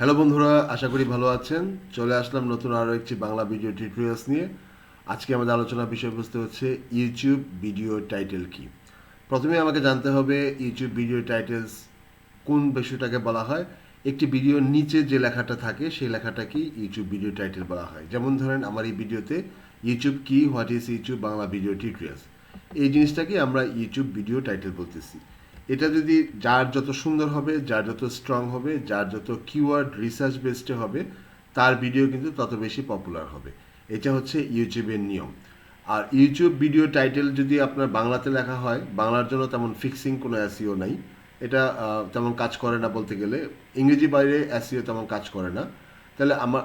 Hello বন্ধুরা, আশা করি ভালো আছেন। চলে আসলাম নতুন আরও একটি বাংলা ভিডিও টিউটোরিয়ালস নিয়ে। আজকে আমাদের আলোচনার বিষয়বস্তু হচ্ছে ইউটিউব ভিডিও টাইটেল কি। প্রথমে আমাকে জানতে হবে ইউটিউব ভিডিও টাইটেলস কোন বিষয়টাকে বলা হয়। একটি ভিডিওর নিচে যে লেখাটা থাকে, সেই লেখাটাকেই ইউটিউব ভিডিও টাইটেল বলা হয়। যেমন ধরেন, আমার এই ভিডিওতে ইউটিউব কি what is YouTube Bangla video tutorials এই জিনিসটাকে আমরা ইউটিউব ভিডিও টাইটেল বলতেছি। এটা যদি যার যত সুন্দর হবে, যার যত স্ট্রং হবে, যার যত কিওয়ার্ড রিসার্চ বেসডে হবে, তার ভিডিও কিন্তু তত বেশি পপুলার হবে। এটা হচ্ছে ইউটিউবের নিয়ম। আর ইউটিউব ভিডিও টাইটেল যদি আপনার বাংলাতে লেখা হয়, বাংলার জন্য তেমন ফিক্সিং কোনো অ্যাসিও নাই। এটা তেমন কাজ করে না বলতে গেলে। ইংরেজি বাইরে অ্যাসিও তেমন কাজ করে না। তাহলে আমার,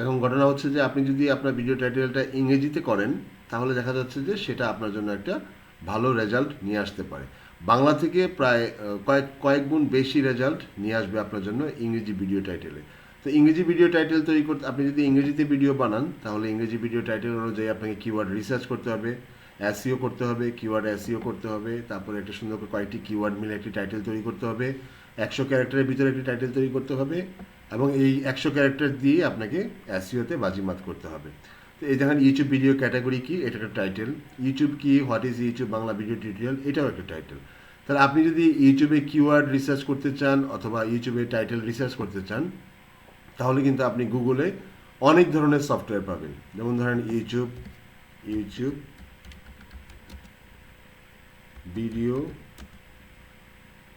এখন ঘটনা হচ্ছে যে আপনি যদি আপনার ভিডিও টাইটেলটা ইংরেজিতে করেন, তাহলে দেখা যাচ্ছে যে সেটা আপনার জন্য একটা ভালো রেজাল্ট নিয়ে আসতে পারে। বাংলা থেকে প্রায় কয়েক কয়েক গুণ বেশি রেজাল্ট নিয়ে আসবে আপনার জন্য ইংরেজি ভিডিও টাইটেলে তো ইংরেজি ভিডিও টাইটেল তৈরি করতে, আপনি যদি ইংরেজিতে ভিডিও বানান, তাহলে ইংরেজি ভিডিও টাইটেল অনুযায়ী আপনাকে কিওয়ার্ড রিসার্চ করতে হবে অ্যাসিও করতে হবে কিওয়ার্ড অ্যাসিও করতে হবে, তারপরে একটা সুন্দর করে কয়েকটি কিওয়ার্ড মিলে একটি টাইটেল তৈরি করতে হবে, একশো ক্যারেক্টারের ভিতরে একটি টাইটেল তৈরি করতে হবে, এবং এই একশো ক্যারেক্টার দিয়ে আপনাকে অ্যাসিওতে বাজিমাত করতে হবে। এই দেখেন ইউটিউব ভিডিও ক্যাটাগরি কি? এটা একটা টাইটেল ইউটিউব কি? What is YouTube Bangla video tutorial এটাও একটা টাইটেল তাহলে আপনি যদি ইউটিউবে কিওয়ার্ড রিসার্চ করতে চান অথবা ইউটিউবে টাইটেল রিসার্চ করতে চান, তাহলে কিন্তু আপনি গুগলে অনেক ধরনের সফটওয়্যার পাবেন। যেমন ধরেন YouTube YouTube video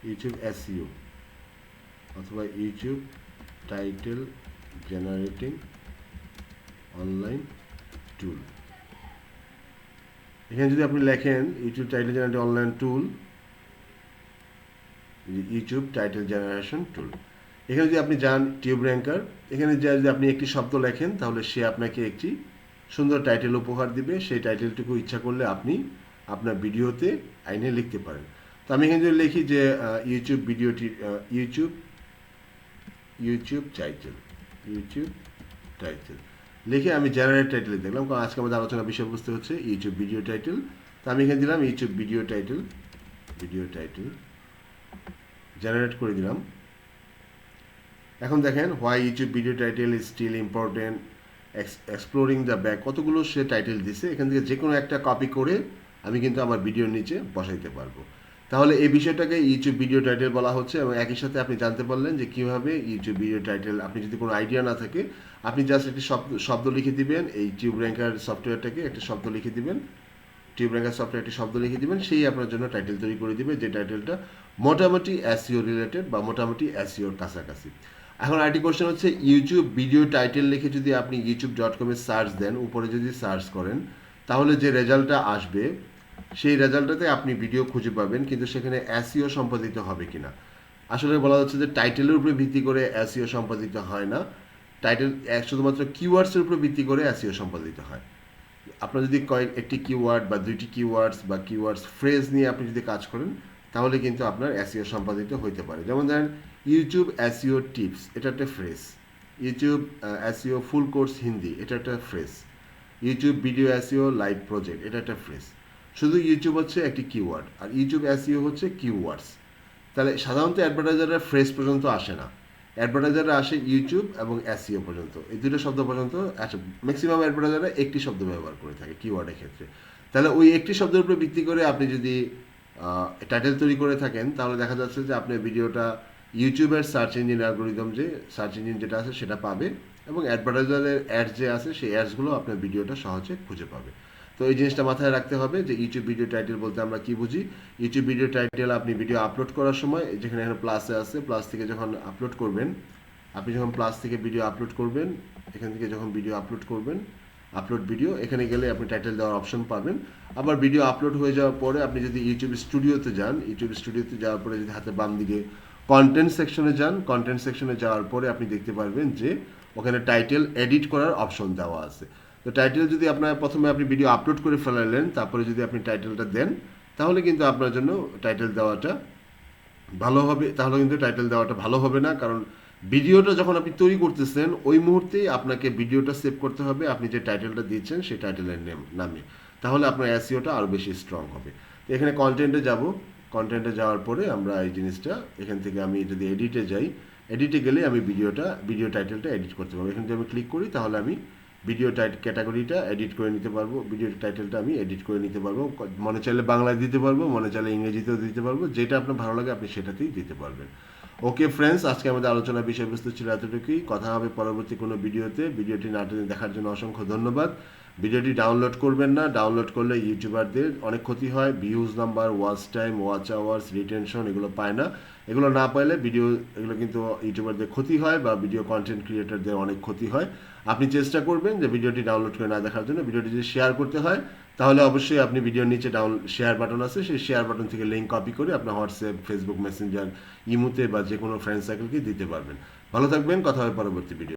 YouTube SEO অথবা YouTube title generating online tool এখানে যদি আপনি লেখেন YouTube title generating online tool YouTube title generation tool এখানে যদি আপনি যান টিউব র্যাঙ্কার এখানে যদি আপনি একটি শব্দ লেখেন, তাহলে সে আপনাকে একটি সুন্দর টাইটেল উপহার দিবে। সেই টাইটেলটুকু ইচ্ছা করলে আপনি আপনার ভিডিওতে আইনে লিখতে পারেন। তো আমি এখানে যদি লিখি যে ইউটিউব ভিডিওটি YouTube YouTube title YouTube title লিখে আমি জেনারেট টাইটেল দেখলাম, কারণ আজকে আমাদের আলোচনা বিষয়বস্তু হচ্ছে ইউটিউব ভিডিও টাইটেল তো আমি এখানে দিলাম YouTube video title video title generate করে দিলাম। এখন দেখেন why YouTube video title is still important exploring the back কতগুলো সে টাইটেল দিছে, এখান থেকে যে কোনো একটা কপি করে আমি কিন্তু আমার ভিডিওর নিচে বসাইতে পারব। তাহলে এই বিষয়টাকে ইউটিউব ভিডিও টাইটেল বলা হচ্ছে এবং একই সাথে আপনি জানতে পারলেন যে কীভাবে ইউটিউব ভিডিও টাইটেল আপনি যদি কোনো আইডিয়া না থাকে, আপনি জাস্ট একটি শব্দ লিখে দিবেন, এই টিউব র্যাঙ্কার সফটওয়্যারটাকে একটা শব্দ লিখে দিবেন। টিউব র্যাঙ্কার সফটওয়্যার একটি শব্দ লিখে দিবেন, সেই আপনার জন্য টাইটেল তৈরি করে দিবে, যে টাইটেলটা মোটামুটি অ্যাসিও রিলেটেড বা মোটামুটি অ্যাসিওর কাছাকাছি। এখন আরেকটি কোশ্চেন হচ্ছে ইউটিউব ভিডিও টাইটেল লিখে যদি আপনি ইউটিউব ডট কমে সার্চ দেন, উপরে যদি সার্চ করেন, তাহলে যে রেজাল্টটা আসবে সেই রেজাল্টটাতে আপনি ভিডিও খুঁজে পাবেন, কিন্তু সেখানে অ্যাসিও সম্পাদিত হবে কিনা। আসলে বলা হচ্ছে যে টাইটেলের উপরে ভিত্তি করে অ্যাসিও সম্পাদিত হয় না। টাইটেল শুধুমাত্র কিওয়ার্ডসের উপরে ভিত্তি করে অ্যাসিও সম্পাদিত হয়। আপনার যদি কয়েক একটি কিওয়ার্ড বা দুইটি কিওয়ার্ডস বা কিওয়ার্ডস ফ্রেজ নিয়ে আপনি যদি কাজ করেন, তাহলে কিন্তু আপনার অ্যাসিও সম্পাদিত হইতে পারে। যেমন ধরেন ইউটিউব অ্যাসিও টিপস এটা একটা phrase YouTube SEO full course Hindi এটা একটা phrase YouTube video SEO live project এটা একটা ফ্রেজ শুধু ইউটিউব হচ্ছে একটি কিওয়ার্ড আর ইউটিউব অ্যাসিও হচ্ছে কিওয়ার্ডস তাহলে সাধারণত অ্যাডভার্টাইজাররা ফ্রেশ পর্যন্ত আসে না। অ্যাডভার্টাইজাররা আসে ইউটিউব এবং অ্যাসিও পর্যন্ত। এই দুটো শব্দ পর্যন্ত আসে। ম্যাক্সিমাম অ্যাডভার্টাইজাররা একটি শব্দ ব্যবহার করে থাকে কিওয়ার্ডের ক্ষেত্রে। তাহলে ওই একটি শব্দের উপরে ভিত্তি করে আপনি যদি টাইটেল তৈরি করে থাকেন, তাহলে দেখা যাচ্ছে যে আপনার ভিডিওটা ইউটিউবের সার্চ ইঞ্জিন অ্যালগোরিদম যে সার্চ ইঞ্জিন যেটা আছে সেটা পাবে এবং অ্যাডভার্টাইজারের অ্যাডস যে আছে, সেই অ্যাডসগুলো আপনার ভিডিওটা সহজে খুঁজে পাবে। তো এই জিনিসটা মাথায় রাখতে হবে যে ইউটিউব ভিডিও টাইটেল বলতে আমরা কি বুঝি? ইউটিউব ভিডিও টাইটেল আপনি ভিডিও আপলোড করার সময় যেখানে এখানে প্লাসে আছে প্লাস থেকে যখন আপলোড করবেন, আপনি যখন প্লাস থেকে ভিডিও আপলোড করবেন, এখান থেকে যখন ভিডিও আপলোড করবেন আপলোড ভিডিও এখানে গেলে আপনি টাইটেল দেওয়ার অপশন পাবেন। আবার ভিডিও আপলোড হয়ে যাওয়ার পরে আপনি যদি ইউটিউব স্টুডিওতে যান ইউটিউব স্টুডিওতে যাওয়ার পরে যদি হাতে বাম দিকে কন্টেন্ট সেকশনে যান কন্টেন্ট সেকশনে যাওয়ার পরে আপনি দেখতে পারবেন যে ওখানে টাইটেল এডিট করার অপশন দেওয়া আছে। তো টাইটেল যদি আপনার প্রথমে আপনি ভিডিও আপলোড করে ফেলালেন, তারপরে যদি আপনি টাইটেলটা দেন, তাহলে কিন্তু আপনার জন্য টাইটেল দেওয়াটা ভালো হবে, তাহলে কিন্তু টাইটেল দেওয়াটা ভালো হবে না। কারণ ভিডিওটা যখন আপনি তৈরি করতেছেন, ওই মুহূর্তেই আপনাকে ভিডিওটা সেভ করতে হবে। আপনি যে টাইটেলটা দিয়েছেন, সেই টাইটেলের নেম নামে। তাহলে আপনার অ্যাসিওটা আরও বেশি স্ট্রং হবে। তো এখানে কন্টেন্টে যাব। কন্টেন্টে যাওয়ার পরে আমরা এই জিনিসটা, এখান থেকে আমি যদি এডিটে যাই। এডিটে গেলে আমি ভিডিওটা ভিডিও টাইটেলটা এডিট করতে পারব। এখানে যদি আমি ক্লিক করি, তাহলে আমি ভিডিও টাইট ক্যাটাগরিটা এডিট করে নিতে পারব ভিডিও টাইটেলটা আমি এডিট করে নিতে পারব, মনে চাইলে বাংলায় দিতে পারব, মনে চাইলে ইংরেজিতেও দিতে পারব, যেটা আপনার ভালো লাগে আপনি সেটাতেই দিতে পারবেন। ওকে ফ্রেন্ডস আজকে আমাদের আলোচনার বিষয়বস্তু ছিল এতটুকুই। কথা হবে পরবর্তী কোনো ভিডিওতে ভিডিওটি না দেখার জন্য অসংখ্য ধন্যবাদ। ভিডিওটি ডাউনলোড করবেন না। ডাউনলোড করলে ইউটিউবারদের অনেক ক্ষতি হয়। Views number watch time watch hours retention এগুলো পায় না। এগুলো না পাইলে ভিডিও এগুলো কিন্তু ইউটিউবারদের ক্ষতি হয় বা ভিডিও কন্টেন্ট ক্রিয়েটারদের অনেক ক্ষতি হয়। আপনি চেষ্টা করবেন যে ভিডিওটি ডাউনলোড করে না দেখার জন্য। ভিডিওটি যদি শেয়ার করতে হয়, তাহলে অবশ্যই আপনি ভিডিওর নিচে ডাউন শেয়ার বাটন আছে। সেই শেয়ার বাটন থেকে লিঙ্ক কপি করে আপনার হোয়াটসঅ্যাপ ফেসবুক মেসেঞ্জার ইমুতে বা যে কোনো ফ্রেন্ড সার্কেলকে দিতে পারবেন। ভালো থাকবেন। কথা হবে পরবর্তী ভিডিও